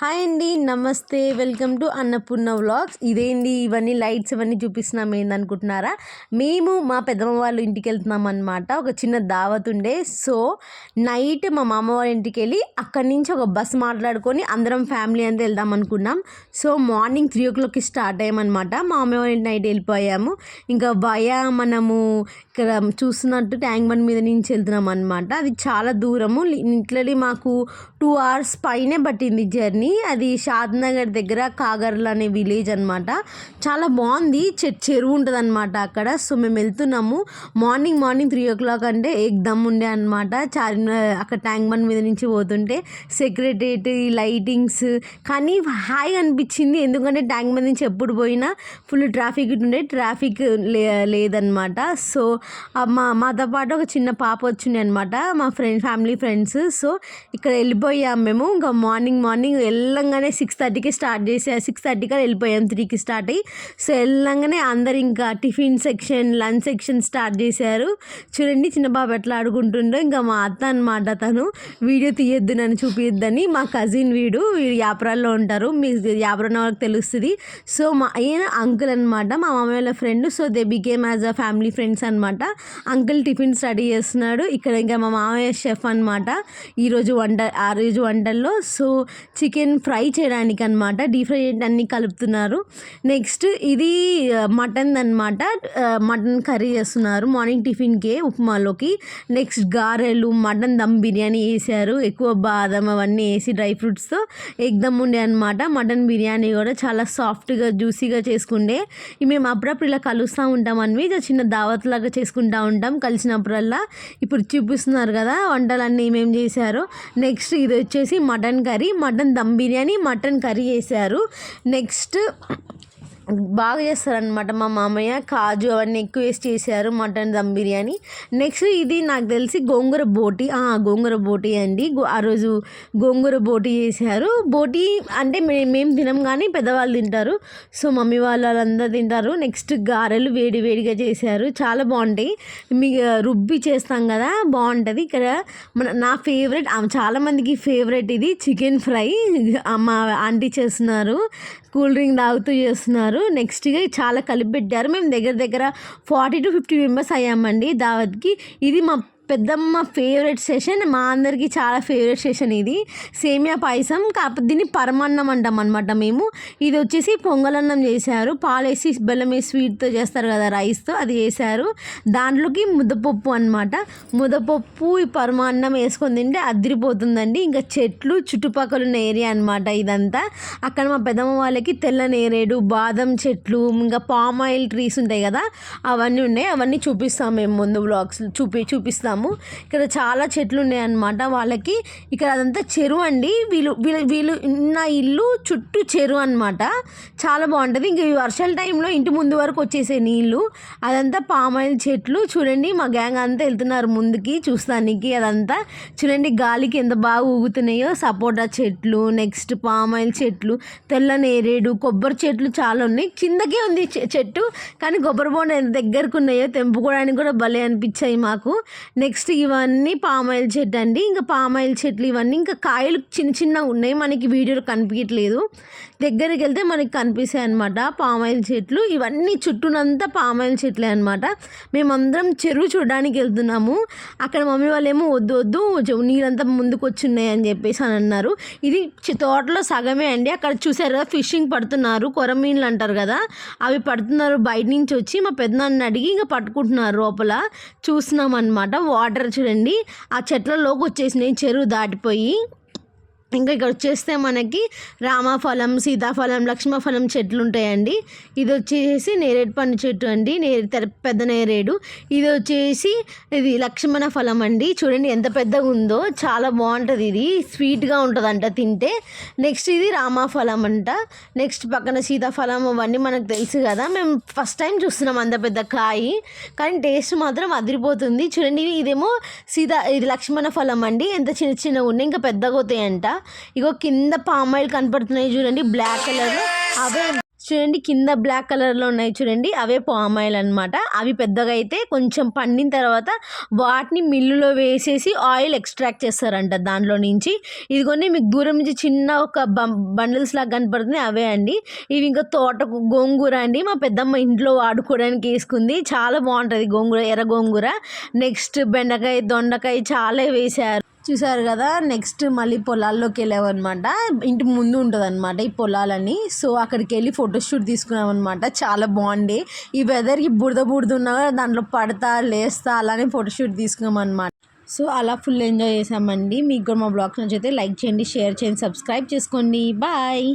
Hi అండి నమస్తే. Welcome to Annapurna vlogs. ఇదేంటి ఇవన్నీ లైట్స్ ఇవన్నీ చూపిస్తున్నాం ఏందనుకుంటున్నారా? మేము మా పెద్దమ్మ వాళ్ళ ఇంటికి వెళ్తున్నాం అనమాట ఒక చిన్న దావత్ ఉండే. సో నైట్ మా మామ వాళ్ళ ఇంటికి వెళ్ళి అక్కడి నుంచి ఒక బస్ మాట్లాడుకొని అందరం ఫ్యామిలీ అంతా వెళ్దాం అనుకున్నాం. సో మార్నింగ్ త్రీ ఓ క్లాక్కి స్టార్ట్ అయ్యామన్నమాట. మా అమ్మ వాళ్ళ ఇంటి నైట్ వెళ్ళిపోయాము. ఇంకా భయ మనము ఇక్కడ చూస్తున్నట్టు ట్యాంక్ బండ్ మీద నుంచి వెళ్తున్నాం అనమాట అది చాలా దూరము. లిటరలీ మాకు టూ అవర్స్ పైనే పట్టింది జర్నీ. అది షాద్ నగర్ దగ్గర కాగర్ల అనే విలేజ్ అనమాట చాలా బాగుంది. చె చెరువు ఉంటుంది అనమాట అక్కడ. సో మేము వెళ్తున్నాము. Morning morning three o'clock అంటే ఎగ్దమ్ ఉండే అనమాట చార్మినార్ అక్కడ ట్యాంక్ బండ్ మీద నుంచి పోతుంటే సెక్రటరియట్ లైటింగ్స్. కానీ హాయ్ అనిపించింది. ఎందుకంటే ట్యాంక్ బండ్ నుంచి ఎప్పుడు పోయినా ఫుల్ ట్రాఫిక్ ఉండే. ట్రాఫిక్ లే లేదనమాట సో మా మాతో పాటు ఒక చిన్న పాప వచ్చింది అనమాట మా ఫ్రెండ్ ఫ్యామిలీ ఫ్రెండ్స్. సో ఇక్కడ వెళ్ళిపోయాం మేము. ఇంకా మార్నింగ్ మార్నింగ్ వెళ్ళంగానే సిక్స్ థర్టీకి స్టార్ట్ చేసే సిక్స్ థర్టీకి వెళ్ళిపోయాం. త్రీకి స్టార్ట్ అయ్యి సో వెళ్ళంగానే అందరు ఇంకా tiffin section lunch section start చేశారు. చూడండి చిన్న బాబు ఎట్లా ఆడుకుంటుండో. ఇంకా మా అత్త అనమాట తను. వీడియో తీయొద్దు నన్ను చూపియొద్దని. మా కజిన్ వీడు వీడు యాపరాల్లో ఉంటారు. మీ యాపరం వాళ్ళకి తెలుస్తుంది. సో మా ఈయన అంకుల్ అనమాట మా మామయ్య వాళ్ళ friend so they became as a family friends అనమాట అంకుల్ టిఫిన్ స్టడీ చేస్తున్నాడు. ఇక్కడ ఇంకా మా మామయ్య షెఫ్ అనమాట ఈరోజు వంట ఆ రోజు వంటల్లో. సో చికెన్ చికెన్ ఫ్రై చేయడానికి అనమాట డీప్ ఫ్రై అన్నీ కలుపుతున్నారు. నెక్స్ట్ ఇది మటన్ అనమాట మటన్ కర్రీ చేస్తున్నారు. మార్నింగ్ టిఫిన్కే ఉప్మాలోకి. నెక్స్ట్ గారెలు మటన్ దమ్ బిర్యానీ వేసారు ఎక్కువ బాదం అవన్నీ వేసి డ్రై ఫ్రూట్స్తో ఎగ్దమ్ ఉండే అనమాట మటన్ బిర్యానీ కూడా చాలా సాఫ్ట్గా జ్యూసీగా చేసుకుండే. మేము అప్పుడప్పుడు ఇలా కలుస్తూ ఉంటాం అనివి. చిన్న దావత్ లాగా చేసుకుంటూ ఉంటాం కలిసినప్పుడల్లా. ఇప్పుడు చూపిస్తున్నారు కదా వంటలన్నీ ఏమేమి చేశారు. నెక్స్ట్ ఇది వచ్చేసి mutton curry. Mutton dum biryani mutton curry చేశారు. నెక్స్ట్ బాగా చేస్తారనమాట మా మామయ్య. కాజు అవన్నీ ఎక్కువ వేసి చేశారు మటన్ దమ్ బిర్యానీ. నెక్స్ట్ ఇది నాకు తెలిసి గోంగూర బోటి. గోంగూర బోటి అండి. గో- ఆ రోజు గోంగూర బోటి చేశారు. బోటి అంటే మే మేము తినం కానీ పెద్దవాళ్ళు తింటారు. సో మమ్మీ వాళ్ళు వాళ్ళందరూ తింటారు. నెక్స్ట్ గారెలు వేడి వేడిగా చేశారు. చాలా బాగుంటాయి. మీ రుబ్బి చేస్తాం కదా బాగుంటుంది. ఇక్కడ మన నా ఫేవరెట్ చాలామందికి ఫేవరెట్ ఇది చికెన్ ఫ్రై. మా ఆంటీ చేస్తున్నారు. కూల్ డ్రింక్ తాగుతూ చేస్తున్నారు. నెక్స్ట్గా చాలా కలిపి పెట్టారు మేము దగ్గర దగ్గర ఫార్టీ టు ఫిఫ్టీ మెంబర్స్ అయ్యామండి దావత్కి. ఇది మా పెద్దమ్మ ఫేవరెట్ సెషన్ మా అందరికీ చాలా ఫేవరెట్ సెషన్ ఇది. సేమియా పాయసం కాకపోతే దీన్ని పరమాన్నం అంటాం అనమాట మేము. ఇది వచ్చేసి పొంగలన్నం చేశారు. పాలేసి బెల్లం వేసి స్వీట్తో చేస్తారు కదా రైస్తో అది చేశారు. దాంట్లోకి ముద్దపప్పు అనమాట ముద్దపప్పు ఈ పరమాన్నం వేసుకొని తింటే అదిరిపోతుందండి. ఇంకా చెట్లు చుట్టుపక్కల ఉన్న ఏరియా అనమాట ఇదంతా. అక్కడ మా పెద్దమ్మ వాళ్ళకి తెల్ల నేరేడు బాదం చెట్లు ఇంకా పామ్ ఆయిల్ ట్రీస్ ఉంటాయి కదా అవన్నీ ఉన్నాయి. అవన్నీ చూపిస్తాం మేము ముందు బ్లాగ్స్ చూపి చూపిస్తాం. చూపిస్తాము ఇక్కడ చాలా చెట్లు ఉన్నాయి అన్నమాట వాళ్ళకి. ఇక్కడ అదంతా చెరువు అండి. వీళ్ళు వీళ్ళు వీళ్ళు ఉన్న ఇల్లు చుట్టూ చెరువు అనమాట చాలా బాగుంటుంది. ఇంకా ఈ వర్షాల టైంలో ఇంటి ముందు వరకు వచ్చేసే నీళ్ళు అదంతా పామాయిల్ చెట్లు. చూడండి మా గ్యాంగ్ అంతా వెళ్తున్నారు ముందుకి చూస్తానికి. అదంతా చూడండి గాలికి ఎంత బాగా ఊగుతున్నాయో. సపోటా చెట్లు నెక్స్ట్ పామాయిల్ చెట్లు తెల్ల నేరేడు కొబ్బరి చెట్లు చాలా ఉన్నాయి. కిందకే ఉంది చె- చెట్టు కానీ కొబ్బరి బోండ ఎంత దగ్గరకు ఉన్నాయో తెంపుకోవడానికి కూడా భలే అనిపించాయి మాకు. నెక్స్ట్ ఇవన్నీ పామాయిల్ చెట్టు అండి. ఇంకా పామాయిల్ చెట్లు ఇవన్నీ ఇంకా కాయలు చిన్న చిన్న ఉన్నాయి. మనకి వీడియోలో కనిపించట్లేదు. దగ్గరికి వెళ్తే మనకి కనిపిస్తాయి అనమాట పామాయిల్ చెట్లు. ఇవన్నీ చుట్టూనంతా పామాయిల్ చెట్లే అనమాట మేమందరం చెరువు చూడడానికి వెళ్తున్నాము. అక్కడ మమ్మీ వాళ్ళేమో వద్దు వద్దు నీళ్ళంతా ముందుకు వచ్చున్నాయి అని చెప్పేసి అని అన్నారు. ఇది చి- తోటలో సగమే అండి. అక్కడ చూసారు కదా ఫిషింగ్ పడుతున్నారు. కొరమీన్లు అంటారు కదా అవి పడుతున్నారు. బయట నుంచి వచ్చి మా పెద్దనాన్న అడిగి ఇంకా పట్టుకుంటున్నారు లోపల. చూస్తున్నాం అనమాట వాటర్ చూడండి. ఆ చెట్లలోకి వచ్చేసినాయి. చెరువు దాటిపోయి. ఇంకా ఇక్కడ వచ్చేస్తే మనకి రామఫలం సీతాఫలం లక్ష్మఫలం చెట్లు ఉంటాయండి ఇది వచ్చేసి నేరేడు పండు చెట్టు అండి. నేరే తెర- పెద్ద నేరేడు. ఇది వచ్చేసి ఇది లక్ష్మణ ఫలం అండి. చూడండి ఎంత పెద్దగా ఉందో. చాలా బాగుంటుంది ఇది. స్వీట్గా ఉంటుందంట తింటే. నెక్స్ట్ ఇది రామఫలం అంట. నెక్స్ట్ పక్కన సీతాఫలం అవన్నీ మనకు తెలుసు కదా. మేము ఫస్ట్ టైం చూస్తున్నాం అంత పెద్ద కాయి. కానీ టేస్ట్ మాత్రం అదిరిపోతుంది. చూడండి ఇదేమో సీతా ఇది లక్ష్మణ ఫలం అండి. ఎంత చిన్న చిన్న ఉన్నాయి. ఇంకా పెద్దగా అవుతాయంట. ఇగో కింద పామాయిల్ కనపడుతున్నాయి చూడండి బ్లాక్ కలర్ అవే చూడండి కింద బ్లాక్ కలర్లో ఉన్నాయి చూడండి అవే పామ్ ఆయిల్ అనమాట అవి పెద్దగా అయితే కొంచెం పండిన తర్వాత వాటిని మిల్లులో వేసేసి ఆయిల్ ఎక్స్ట్రాక్ట్ చేస్తారంట దాంట్లో నుంచి. ఇదిగోండి మీకు దూరం నుంచి చిన్న ఒక బండిల్స్ లాగా కనపడుతుంది అవే అండి. ఇవి ఇంకా తోటకు గోంగూర అండి మా పెద్దమ్మ ఇంట్లో వాడుకోవడానికి వేసుకుంది. చాలా బాగుంటుంది గోంగూర ఎర్ర గోంగూర. నెక్స్ట్ బెండకాయ దొండకాయ చాలా వేశారు. చూసారు కదా నెక్స్ట్ మళ్ళీ పొలాల్లోకి వెళ్ళామన్నమాట. ఇంటి ముందు ఉంటుంది అనమాట ఈ పొలాలని సో అక్కడికి వెళ్ళి ఫోటోషూట్ తీసుకున్నాం అనమాట చాలా బాగుంది ఈ వెదర్కి బురద బురద ఉన్నా దాంట్లో పడతా లేస్తా అలానే ఫోటోషూట్ తీసుకున్నాం అనమాట సో అలా ఫుల్ ఎంజాయ్ చేసామండి మీకు కూడా మా బ్లాగ్స్ నచ్చితే లైక్ చేయండి షేర్ చేయండి సబ్స్క్రైబ్ చేసుకోండి. బాయ్